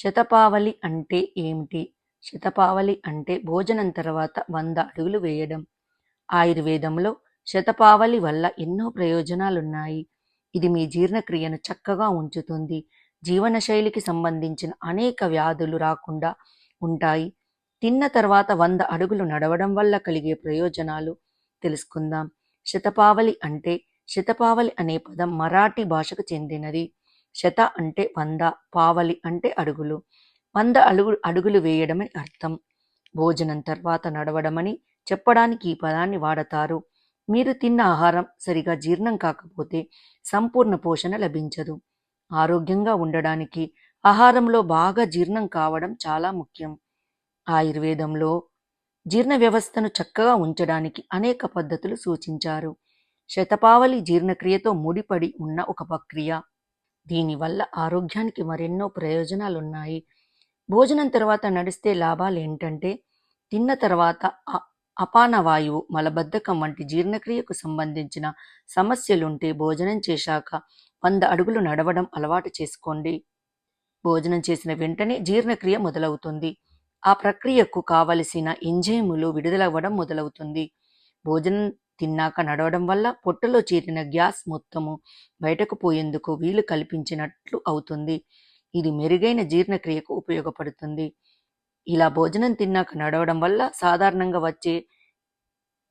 శతపావలి అంటే ఏమిటి? శతపావలి అంటే భోజనం తర్వాత వంద అడుగులు వేయడం. ఆయుర్వేదంలో శతపావలి వల్ల ఎన్నో ప్రయోజనాలున్నాయి. ఇది మీ జీర్ణక్రియను చక్కగా ఉంచుతుంది. జీవనశైలికి సంబంధించిన అనేక వ్యాధులు రాకుండా ఉంటాయి. తిన్న తర్వాత వంద అడుగులు నడవడం వల్ల కలిగే ప్రయోజనాలు తెలుసుకుందాం. శతపావలి అంటే శతపావలి అనే పదం మరాఠీ భాషకు చెందినది. శత అంటే వంద పావలి అంటే అడుగులు. వంద అడుగు అడుగులు వేయడమని అర్థం. భోజనం తర్వాత నడవడమని చెప్పడానికి ఈ పదాన్ని వాడతారు. మీరు తిన్న ఆహారం సరిగా జీర్ణం కాకపోతే సంపూర్ణ పోషణ లభించదు. ఆరోగ్యంగా ఉండడానికి ఆహారంలో బాగా జీర్ణం కావడం చాలా ముఖ్యం. ఆయుర్వేదంలో జీర్ణ వ్యవస్థను చక్కగా ఉంచడానికి అనేక పద్ధతులు సూచించారు. శతపావలి జీర్ణక్రియతో ముడిపడి ఉన్న ఒక ప్రక్రియ. దీనివల్ల ఆరోగ్యానికి మరెన్నో ప్రయోజనాలున్నాయి. భోజనం తర్వాత నడిస్తే లాభాలు ఏంటంటే తిన్న తర్వాత అపాన వాయువు మలబద్ధకం వంటి జీర్ణక్రియకు సంబంధించిన సమస్యలుంటే భోజనం చేశాక వంద అడుగులు నడవడం అలవాటు చేసుకోండి. భోజనం చేసిన వెంటనే జీర్ణక్రియ మొదలవుతుంది. ఆ ప్రక్రియకు కావలసిన ఎంజైములు విడుదలవ్వడం మొదలవుతుంది. భోజనం తిన్నాక నడవడం వల్ల పొట్టలో చేరిన గ్యాస్ మొత్తము బయటకు పోయేందుకు వీలు కల్పించినట్లు అవుతుంది. ఇది మెరుగైన జీర్ణక్రియకు ఉపయోగపడుతుంది. ఇలా భోజనం తిన్నాక నడవడం వల్ల సాధారణంగా వచ్చే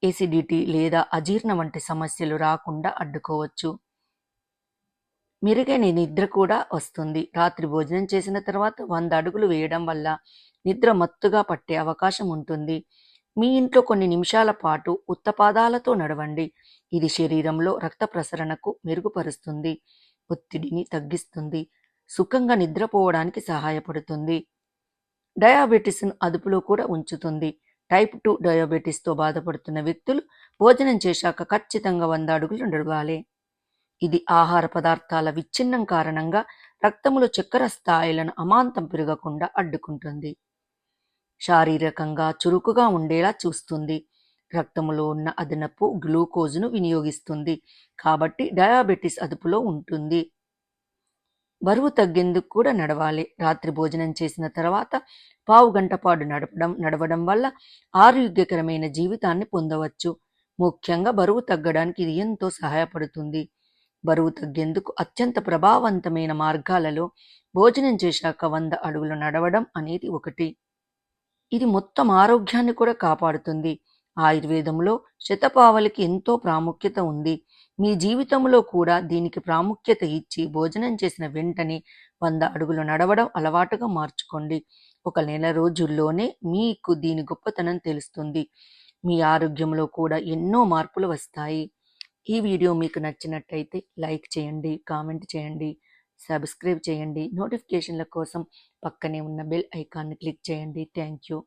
ఎసిడిటీ లేదా అజీర్ణ వంటి సమస్యలు రాకుండా అడ్డుకోవచ్చు. మెరుగైన నిద్ర కూడా వస్తుంది. రాత్రి భోజనం చేసిన తర్వాత వంద అడుగులు వేయడం వల్ల నిద్ర మత్తుగా పట్టే అవకాశం ఉంటుంది. మీ ఇంట్లో కొన్ని నిమిషాల పాటు ఉత్తపాదాలతో నడవండి. ఇది శరీరంలో రక్త ప్రసరణకు మెరుగుపరుస్తుంది. ఒత్తిడిని తగ్గిస్తుంది. సుఖంగా నిద్రపోవడానికి సహాయపడుతుంది. డయాబెటిస్ను అదుపులో కూడా ఉంచుతుంది. టైప్ టూ డయాబెటీస్తో బాధపడుతున్న వ్యక్తులు భోజనం చేశాక ఖచ్చితంగా వంద అడుగులు నడవాలి. ఇది ఆహార పదార్థాల విచ్ఛిన్నం కారణంగా రక్తములో చక్కెర స్థాయిలను అమాంతం పెరగకుండా అడ్డుకుంటుంది. శారీరకంగా చురుకుగా ఉండేలా చూస్తుంది. రక్తములో ఉన్న అదనపు గ్లూకోజ్ను వినియోగిస్తుంది. కాబట్టి డయాబెటిస్ అదుపులో ఉంటుంది. బరువు తగ్గేందుకు కూడా నడవాలి. రాత్రి భోజనం చేసిన తర్వాత పావు గంట పాటు నడపడం నడవడం వల్ల ఆరోగ్యకరమైన జీవితాన్ని పొందవచ్చు. ముఖ్యంగా బరువు తగ్గడానికి ఇది ఎంతో సహాయపడుతుంది. బరువు తగ్గేందుకు అత్యంత ప్రభావవంతమైన మార్గాలలో భోజనం చేశాక వంద అడుగులు నడవడం అనేది ఒకటి. ఇది మొత్తం ఆరోగ్యాన్ని కూడా కాపాడుతుంది. ఆయుర్వేదంలో శతపావలికి ఎంతో ప్రాముఖ్యత ఉంది. మీ జీవితంలో కూడా దీనికి ప్రాముఖ్యత ఇచ్చి భోజనం చేసిన వెంటనే వంద అడుగులు నడవడం అలవాటుగా మార్చుకోండి. ఒక నెల రోజుల్లోనే మీకు దీని గొప్పతనం తెలుస్తుంది. మీ ఆరోగ్యంలో కూడా ఎన్నో మార్పులు వస్తాయి. ఈ వీడియో మీకు నచ్చినట్టయితే లైక్ చేయండి కామెంట్ చేయండి. సబ్స్క్రైబ్ చేయండి. నోటిఫికేషన్ల కోసం పక్కనే ఉన్న బెల్ ఐకాన్ని క్లిక్ చేయండి. Thank you